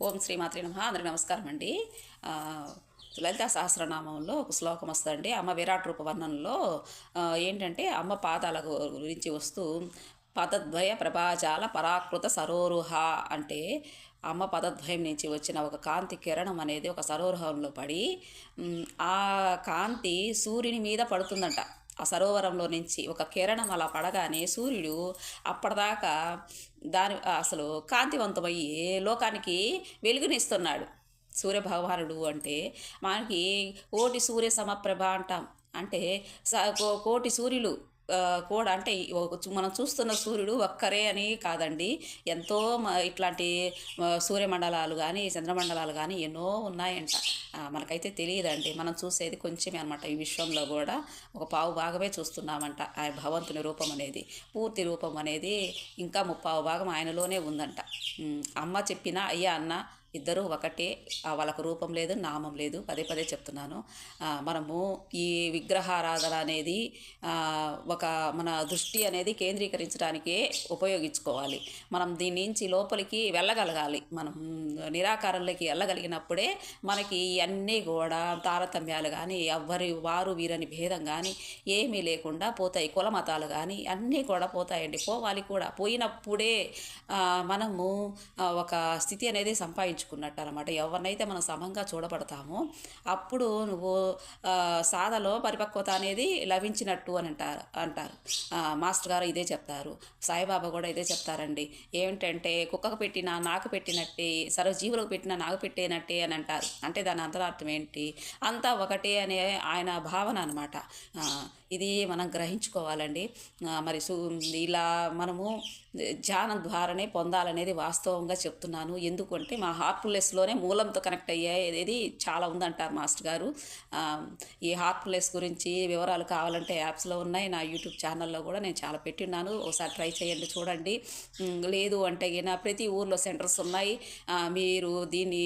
ఓం శ్రీమాత్రి నమ. అందరికి నమస్కారం అండి. లలిత సహస్రనామంలో ఒక శ్లోకం వస్తుందండి. అమ్మ విరాట్ రూప వర్ణనలో ఏంటంటే అమ్మ పాదాల గురించి వస్తూ పదద్వయ ప్రభాజాల పరాకృత సరోరుహ అంటే అమ్మ పదద్వయం నుంచి వచ్చిన ఒక కాంతి కిరణం అనేది ఒక సరోరుహంలో పడి ఆ కాంతి సూర్యుని మీద పడుతుందంట. ఆ సరోవరంలో నుంచి ఒక కిరణం అలా పడగానే సూర్యుడు అప్పటిదాకా దాని అసలు కాంతివంతమయ్యి లోకానికి వెలుగునిస్తున్నాడు. సూర్యభగవానుడు అంటే మనకి కోటి సూర్య సమప్రభ అంటాం. అంటే స- కో- కోటి సూర్యులు కూడా అంటే మనం చూస్తున్న సూర్యుడు ఒక్కరే అని కాదండి. ఎంతో ఇట్లాంటి సూర్యమండలాలు కానీ చంద్రమండలాలు కానీ ఎన్నో ఉన్నాయంట. మనకైతే తెలియదండి. మనం చూసేది కొంచెమే అనమాట ఈ విశ్వంలో కూడా. ఒక పావు భాగమే చూస్తున్నామంట ఆ భగవంతుని రూపం అనేది. పూర్తి రూపం అనేది ఇంకా ముప్పావు భాగం ఆయనలోనే ఉందంట. అమ్మ చెప్పిన అయ్యా అన్న ఇద్దరు ఒకటే వాళ్ళకు రూపం లేదు నామం లేదు పదే పదే చెప్తున్నాను. మనము ఈ విగ్రహారాధన అనేది ఒక మన దృష్టి అనేది కేంద్రీకరించడానికే ఉపయోగించుకోవాలి. మనం దీని నుంచి లోపలికి వెళ్ళగలగాలి. మనం నిరాకారంలోకి వెళ్ళగలిగినప్పుడే మనకి అన్నీ కూడా తారతమ్యాలు కానీ ఎవ్వరి వారు వీరని భేదం కానీ ఏమీ లేకుండా పోతాయి. కుల మతాలు కానీ అన్నీ కూడా పోతాయండి. పోవాలి కూడా. పోయినప్పుడే మనము ఒక స్థితి అనేది సంపాదించుకున్నట్టు అనమాట ఎవరినైతే మనం సమంగా చూడబడతామో అప్పుడు నువ్వు సాధలో పరిపక్వత అనేది లభించినట్టు అని అంటారు అంటారు. మాస్టర్ గారు ఇదే చెప్తారు. సాయిబాబా కూడా ఇదే చెప్తారండి. ఏమిటంటే కుక్కకు పెట్టిన నాకు పెట్టినట్టే సర్వజీవులకు పెట్టిన నాకు పెట్టేనట్టే అని అంటారు. అంటే దాని అంతరార్థం ఏంటి? అంతా ఒకటే అనే ఆయన భావన అనమాట. ఇది మనం గ్రహించుకోవాలండి. మరి ఇలా మనము ధ్యానం ద్వారానే పొందాలనేది వాస్తవంగా చెప్తున్నాను. ఎందుకంటే మా హార్ట్ఫుల్నెస్లోనే మూలంతో కనెక్ట్ అయ్యేది చాలా ఉందంటారు మాస్టర్ గారు. ఈ హార్ట్ఫుల్నెస్ గురించి వివరాలు కావాలంటే యాప్స్లో ఉన్నాయి. నా యూట్యూబ్ ఛానల్లో కూడా నేను చాలా పెట్టిన్నాను. ఒకసారి ట్రై చేయండి చూడండి. లేదు అంటే నా ప్రతి ఊర్లో సెంటర్స్ ఉన్నాయి. మీరు దీన్ని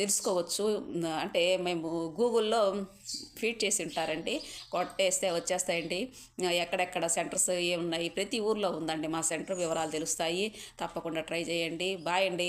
తెలుసుకోవచ్చు. అంటే మేము గూగుల్లో ఫీడ్ చేసి ఉంటారండి. కొట్టేస్తే వచ్చేస్తాయండి. ఎక్కడెక్కడ సెంటర్స్ ఏమున్నాయి ప్రతి ఊర్లో ఉందండి మా సెంటర్. వివరాలు తెలుస్తాయి. తప్పకుండా ట్రై చేయండి. బాయ్ అండి.